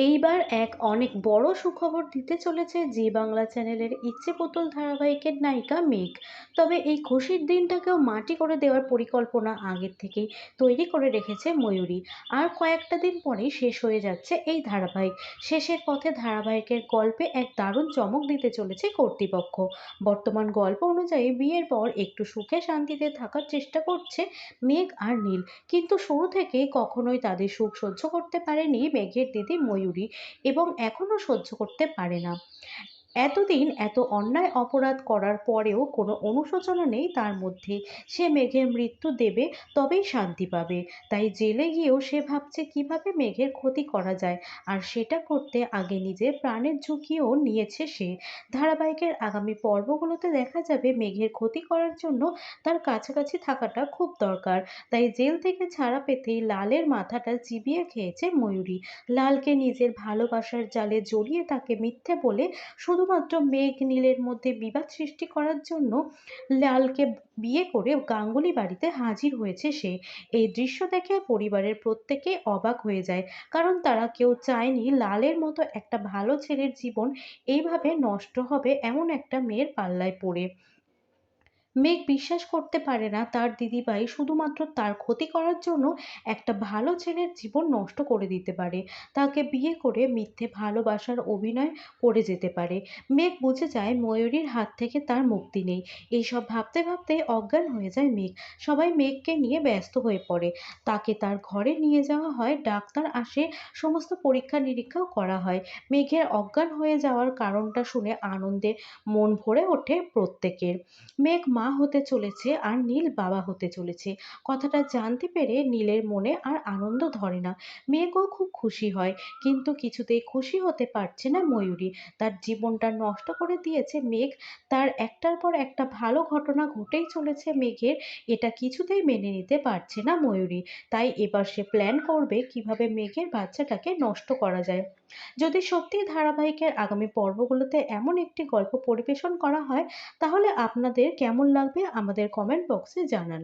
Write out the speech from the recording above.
এইবার এক অনেক বড় সুখবর দিতে চলেছে জি বাংলা চ্যানেলের ইচ্ছে পুতুল ধারাবাহিকের নায়িকা মেঘ। তবে এই খুশির দিনটাকেও মাটি করে দেওয়ার পরিকল্পনা আগের থেকেই তৈরি করে রেখেছে ময়ূরী। আর কয়েকটা দিন পরেই শেষ হয়ে যাচ্ছে এই ধারাবাহিক। শেষের পথে ধারাবাহিকের গল্পে এক দারুণ চমক দিতে চলেছে কর্তৃপক্ষ। বর্তমান গল্প অনুযায়ী বিয়ের পর একটু সুখে শান্তিতে থাকার চেষ্টা করছে মেঘ আর নীল। কিন্তু শুরু থেকেই কখনোই তাদের সুখ সহ্য করতে পারেনি মেঘের দিদি ময়ূরী। এবং এখনও সহ্য করতে পারে না। এতদিন এত অন্যায় অপরাধ করার পরেও কোনো অনুশোচনা নেই তার মধ্যে। সে মেঘের মৃত্যু দেবে, তবেই শান্তি পাবে। তাই জেলে গিয়েও সে ভাবছে কীভাবে মেঘের ক্ষতি করা যায়, আর সেটা করতে আগে নিজের প্রাণের ঝুঁকিও নিয়েছে সে। ধারাবাহিকের আগামী পর্বগুলোতে দেখা যাবে মেঘের ক্ষতি করার জন্য তার কাছাকাছি থাকাটা খুব দরকার। তাই জেল থেকে ছাড়া পেতেই লালের মাথাটা চিবিয়ে খেয়েছে ময়ূরী। লালকে নিজের ভালোবাসার জালে জড়িয়ে তাকে মিথ্যে বলে শুধুমাত্র মেঘ নীলের মধ্যে বিবাদ সৃষ্টি করার জন্য লালকে বিয়ে করে গাঙ্গুলি বাড়িতে হাজির হয়েছে সে। এই দৃশ্য দেখে পরিবারের প্রত্যেকে অবাক হয়ে যায়, কারণ তারা কেউ চায়নি লালের মতো একটা ভালো ছেলের জীবন এইভাবে নষ্ট হবে এমন একটা মেয়ের পাল্লায় পড়ে। মেঘ বিশ্বাস করতে পারে না তার দিদিভাই শুধুমাত্র তার ক্ষতি করার জন্য একটা ভালো ছেলের জীবন নষ্ট করে দিতে পারে। তাকে বিয়ে করে মিথ্যে ভালোবাসার অভিনয় করে যেতে পারে। মেঘ বুঝে যায় ময়ূরীর হাত থেকে তার মুক্তি নেই। এইসব ভাবতে ভাবতে অজ্ঞান হয়ে যায় মেঘ। সবাই মেঘকে নিয়ে ব্যস্ত হয়ে পড়ে। তাকে তার ঘরে নিয়ে যাওয়া হয়, ডাক্তার আসে, সমস্ত পরীক্ষা নিরীক্ষাও করা হয়। মেঘের অজ্ঞান হয়ে যাওয়ার কারণটা শুনে আনন্দে মন ভরে ওঠে প্রত্যেকের। মেঘ মা হতে চলেছে আর নীল বাবা হতে চলেছে। কথাটা জানতে পেরে নীলের মনে আর আনন্দ ধরে না। মেয়েকেও খুব খুশি হয়, কিন্তু কিছুতেই খুশি হতে পারছে না ময়ূরী। তার জীবনটা নষ্ট করে দিয়েছে মেঘ। তার একটার পর একটা ভালো ঘটনা ঘটেই চলেছে মেঘের। এটা কিছুতেই মেনে নিতে পারছে না ময়ূরী। তাই এবার সে প্ল্যান করবে কীভাবে মেঘের বাচ্চাটাকে নষ্ট করা যায়। যদি সত্যি ধারাবাহিকের আগামী পর্বগুলোতে এমন একটি গল্প পরিবেশন করা হয়, তাহলে আপনাদের কেমন লাগবে আমাদের কমেন্ট বক্সে জানান।